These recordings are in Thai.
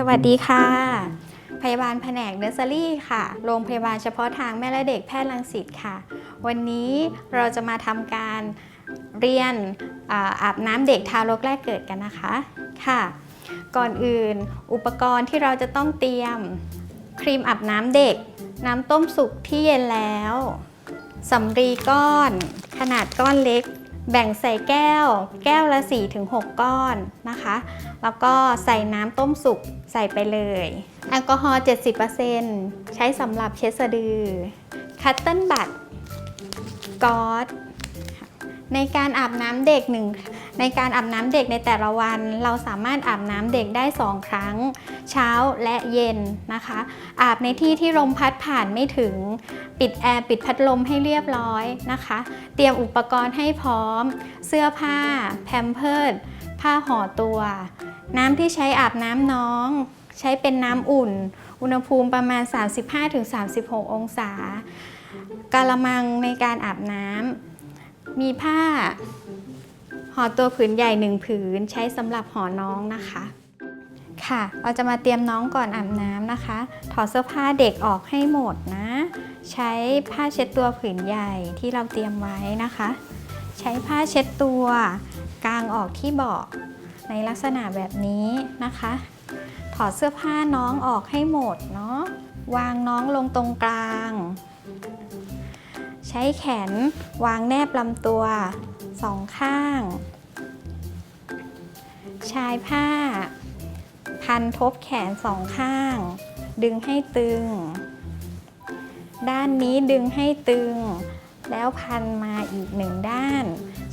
สวัสดีค่ะ พยาบาลแผนกเนอร์เซอรี่ค่ะ โรงพยาบาลเฉพาะทางแม่และเด็กแพทย์รังสิตค่ะ วันนี้เราจะมาทำการเรียนอาอาบน้ำเด็กทารกแรกเกิดกันนะคะค่ะ ก่อนอื่นอุปกรณ์ที่เราจะต้องเตรียมครีมอาบน้ำเด็ก น้ำต้มสุกที่เย็นแล้วสำลีก้อน ขนาดก้อนเล็ก แบ่งใส่แก้ว แก้วละ 4-6 ก้อนนะคะ แล้วก็ใส่น้ำต้มสุกใส่ไปเลย แอลกอฮอล์70%ใช้สำหรับเช็ดสะดือ คัตเติ้ลบัตก๊อดในการอาบน้ำเด็กหนึ่ง ในการอาบน้ำเด็กในแต่ละวัน เราสามารถอาบน้ำเด็กได้ 2 ครั้ง เช้าและเย็นนะคะ อาบในที่ที่ลมพัดผ่านไม่ถึง ปิดแอร์ปิดพัดลมให้เรียบร้อยนะคะ เตรียมอุปกรณ์ให้พร้อม เสื้อผ้า แพมเพิร์ดผ้าห่อตัว น้ำที่ใช้อาบน้ำน้อง ใช้เป็นน้ำอุ่น อุณหภูมิประมาณ 35-36 องศากาละมังในการอาบน้ำมีผ้า ห่อตัวผืนใหญ่หนึ่งผืนใช้สำหรับห่อน้องนะคะ ค่ะ เราจะมาเตรียมน้องก่อนอาบน้ำนะคะ ถอดเสื้อผ้าเด็กออกให้หมดนะ ใช้ผ้าเช็ดตัวผืนใหญ่ที่เราเตรียมไว้นะคะ ใช้ผ้าเช็ดตัวกางออกที่เบาะในลักษณะแบบนี้นะคะ ถอดเสื้อผ้าน้องออกให้หมดเนาะวางน้องลงตรงกลาง ใช้แขนวางแนบลำตัวสองข้าง ชายผ้า พันทบแขนสองข้าง ดึงให้ตึง ด้านนี้ดึงให้ตึง แล้วพันมาอีกหนึ่งด้าน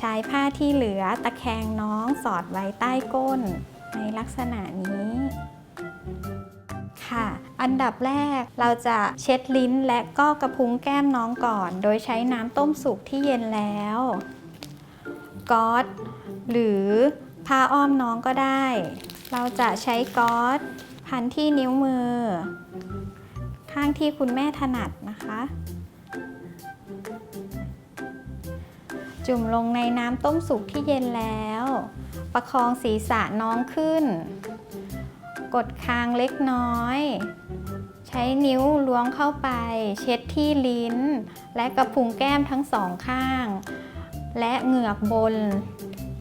ชายผ้าที่เหลือตะแคงน้องสอดไว้ใต้ก้น ในลักษณะนี้ ค่ะ อันดับแรกเราจะเช็ดลิ้นและก็กระพุ้งแก้มน้องก่อน โดยใช้น้ำต้มสุกที่เย็นแล้วก๊อซหรือผ้าอ้อมน้องก็ได้ เราจะใช้ก๊อซพันที่นิ้วมือ ข้างที่คุณแม่ถนัดนะคะ จุ่มลงในน้ำต้มสุกที่เย็นแล้ว ประคองศีรษะน้องขึ้น กดคางเล็กน้อย ใช้นิ้วล้วงเข้าไป เช็ดที่ลิ้น และกระพุ้งแก้มทั้งสองข้าง และเหงือกบน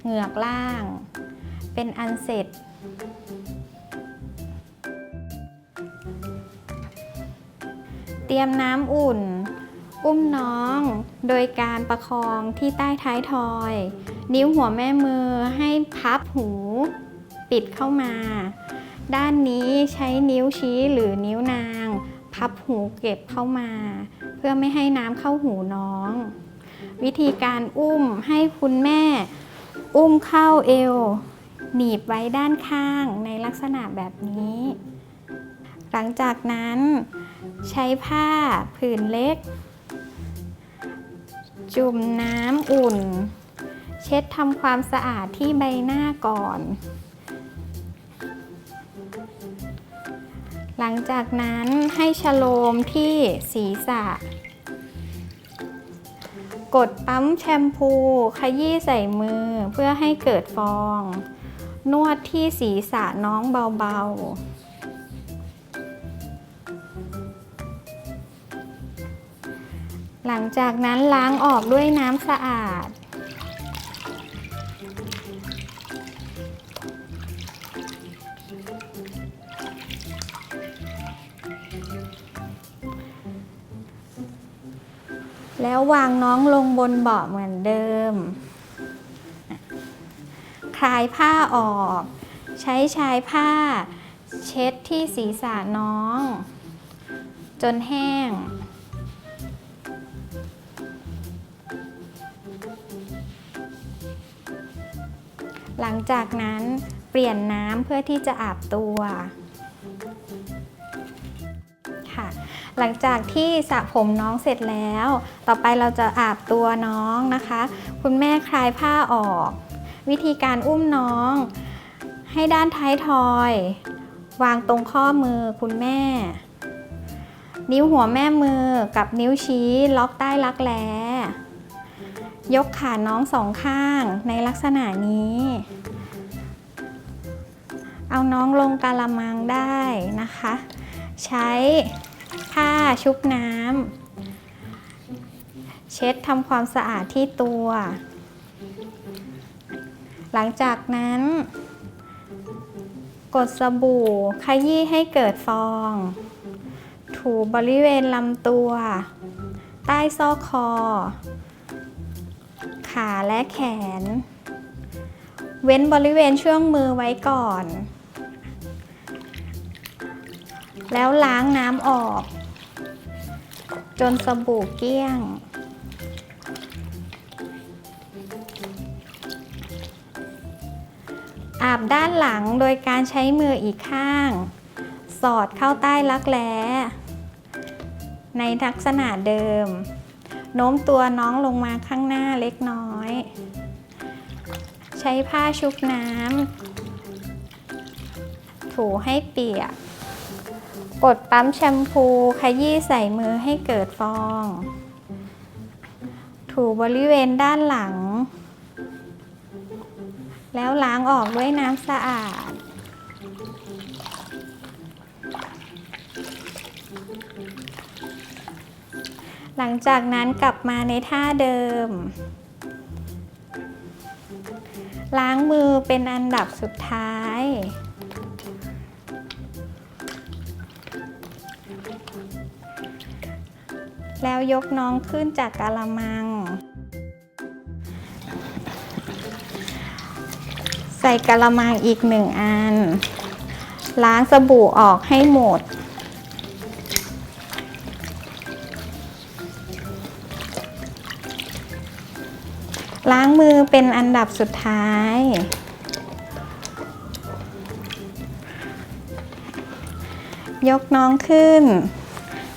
เหงือกล่าง เป็นอันเสร็จเตรียมน้ำอุ่น อุ้มน้อง โดยการประคองที่ใต้ท้ายทอย นิ้วหัวแม่มือให้พับหู ปิดเข้ามา ด้านนี้ใช้นิ้วชี้หรือนิ้วนาง พับหูเก็บเข้ามา เพื่อไม่ให้น้ำเข้าหูน้อง วิธีการอุ้มให้คุณแม่ อุ้มเข้าเอว หนีบไว้ด้านข้างในลักษณะแบบนี้ หลังจากนั้น ใช้ผ้าผืนเล็ก จุ่มน้ำอุ่น เช็ดทำความสะอาดที่ใบหน้าก่อน หลังจากนั้นให้ชโลมที่ศีรษะ กดปั๊มแชมพูขยี้ใส่มือเพื่อให้เกิดฟอง นวดที่ศีรษะน้องเบาๆ หลังจากนั้นล้างออกด้วยน้ำสะอาด แล้ววางน้องลงบนเบาะเหมือนเดิม คลายผ้าออก ใช้ชายผ้า เช็ดที่ศีรษะน้อง จนแห้ง หลังจากนั้นเปลี่ยนน้ำเพื่อที่จะอาบตัว หลังจากที่สระผมน้องเสร็จแล้ว ต่อไปเราจะอาบตัวน้องนะคะ คุณแม่คลายผ้าออก วิธีการอุ้มน้อง ให้ด้านท้ายทอย วางตรงข้อมือคุณแม่ นิ้วหัวแม่มือกับนิ้วชี้ล็อกใต้รักแร้ยกขาน้องสองข้างในลักษณะนี้ เอาน้องลงกะละมังได้นะคะ ใช้ ผ้าชุบน้ำเช็ดทำความสะอาดที่ตัว หลังจากนั้น กดสบู่ขยี้ให้เกิดฟอง ถูบริเวณลำตัว ใต้ซอกคอ ขาและแขน เว้นบริเวณช่วงมือไว้ก่อน แล้วล้างน้ำออก จนสบู่เกลี้ยง อาบด้านหลังโดยการใช้มืออีกข้าง สอดเข้าใต้รักแร้ในลักษณะเดิม โน้มตัวน้องลงมาข้างหน้าเล็กน้อย ใช้ผ้าชุบน้ำถูให้เปียก กดปั๊มแชมพูขยี้ใส่มือให้เกิดฟอง ถูบริเวณด้านหลัง แล้วล้างออกด้วยน้ำสะอาด หลังจากนั้นกลับมาในท่าเดิม ล้างมือเป็นอันดับสุดท้าย แล้วยกน้องขึ้นจากกะละมัง ใส่กะละมังอีกหนึ่งอัน ล้างสบู่ออกให้หมด ล้างมือเป็นอันดับสุดท้ายยกน้องขึ้น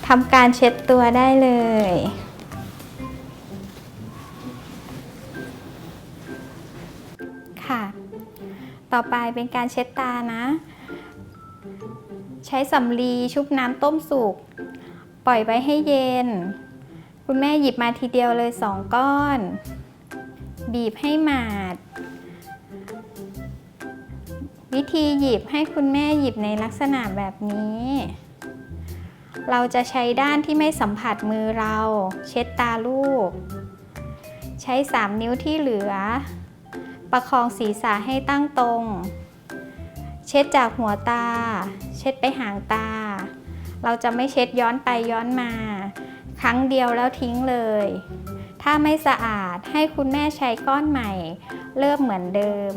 ทำการเช็ดตัวได้เลย ค่ะ ต่อไปเป็นการเช็ดตานะ ใช้สำลีชุบน้ำต้มสุก ปล่อยไว้ให้เย็น คุณแม่หยิบมาทีเดียวเลยสองก้อน บีบให้หมาด วิธีหยิบให้คุณแม่หยิบในลักษณะแบบนี้ เราจะใช้ด้านที่ไม่สัมผัสมือเรา เช็ดตาลูก ใช้ 3 นิ้วที่เหลือ ประคองศีรษะให้ตั้งตรง เช็ดจากหัวตา เช็ดไปหางตา เราจะไม่เช็ดย้อนไปย้อนมา ครั้งเดียวแล้วทิ้งเลย ถ้าไม่สะอาดให้คุณแม่ใช้ก้อนใหม่ เริ่มเหมือนเดิม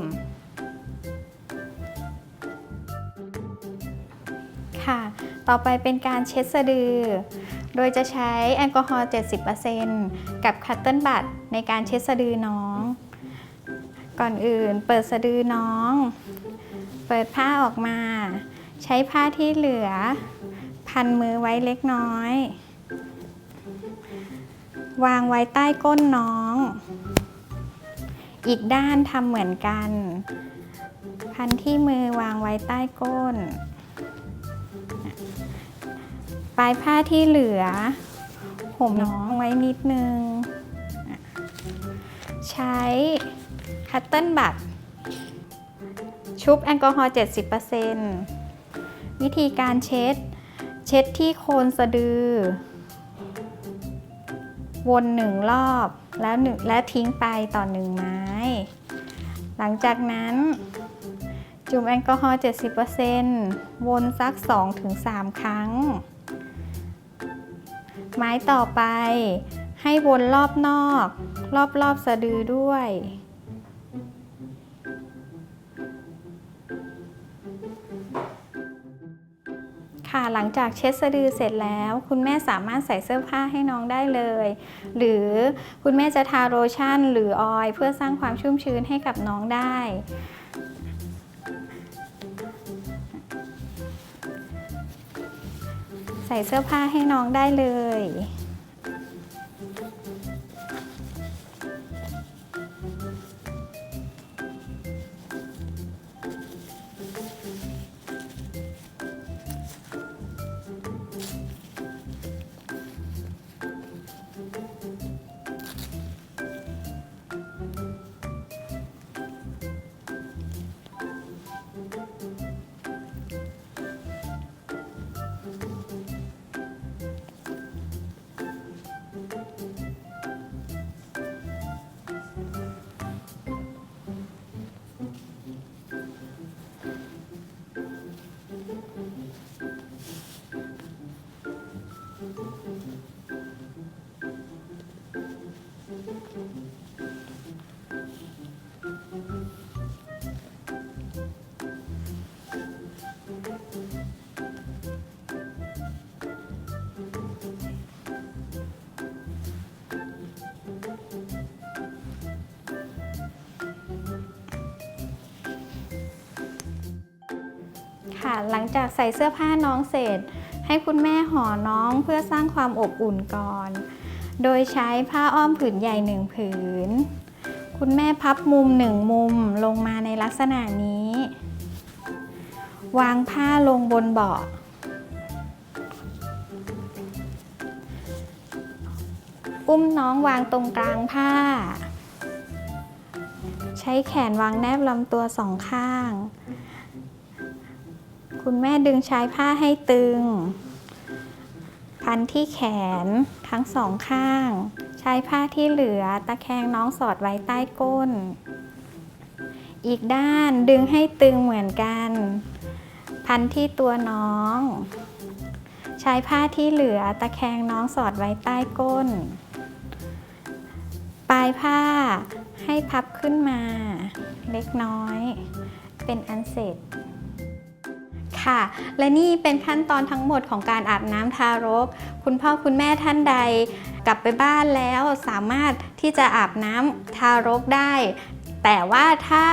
ต่อไปเป็นการเช็ดสะดือ โดยจะใช้แอลกอฮอล์ 70%กับคัตเติ้ลบัตในการเช็ดสะดือน้อง ก่อนอื่นเปิดสะดือน้อง เปิดผ้าออกมา ใช้ผ้าที่เหลือ พันมือไว้เล็กน้อย วางไว้ใต้ก้นน้อง อีกด้านทำเหมือนกัน พันที่มือวางไว้ใต้ก้น ปลายผ้าที่เหลือ ห่มน้องไว้นิดนึง ใช้คัตเติ้ลบัตชุบแอลกอฮอล์70%วิธีการเช็ด เช็ดที่โคนสะดือ วนหนึ่งรอบแล้วหนึ่งและทิ้งไปต่อหนึ่งไม้ หลังจากนั้น จุ่มแอลกอฮอล์ 70%วนสัก 2-3 ครั้ง ไม้ต่อไป ให้วนรอบนอก รอบรอบสะดือด้วย ค่ะหลังจากเช็ดสะดือเสร็จแล้ว คุณแม่สามารถใส่เสื้อผ้าให้น้องได้เลย หรือคุณแม่จะทาโลชั่นหรือออยล์เพื่อสร้างความชุ่มชื้นให้กับน้องได้ ใส่เสื้อผ้าให้น้องได้เลย ค่ะ หลังจากใส่เสื้อผ้าน้องเสร็จ ให้คุณแม่ห่อน้องเพื่อสร้างความอบอุ่นก่อน โดยใช้ผ้าอ้อมผืนใหญ่หนึ่งผืน คุณแม่พับมุมหนึ่งมุมลงมาในลักษณะนี้ วางผ้าลงบนเบาะอุ้มน้องวางตรงกลางผ้า ใช้แขนวางแนบลำตัวสองข้าง คุณแม่ดึงชายผ้าให้ตึง พันที่แขนทั้งสองข้าง ใช้ผ้าที่เหลือตะแคงน้องสอดไว้ใต้ก้น อีกด้านดึงให้ตึงเหมือนกัน พันที่ตัวน้อง ใช้ผ้าที่เหลือตะแคงน้องสอดไว้ใต้ก้น ปลายผ้าให้พับขึ้นมา เล็กน้อย เป็นอันเสร็จ ค่ะ และนี่เป็นขั้นตอนทั้งหมดของการอาบน้ำทารก คุณพ่อคุณแม่ท่านใด กลับไปบ้านแล้วสามารถที่จะอาบน้ำทารกได้ แต่ว่าถ้า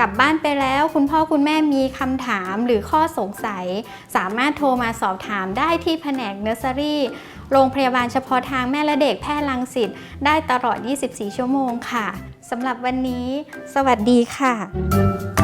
กลับบ้านไปแล้วคุณพ่อคุณแม่มีคำถามหรือข้อสงสัย สามารถโทรมาสอบถามได้ที่แผนกเนอร์เซอรี่โรงพยาบาลเฉพาะทางแม่และเด็กแพทย์รังสิตได้ตลอด 24 ชั่วโมงค่ะสำหรับวันนี้ สวัสดีค่ะ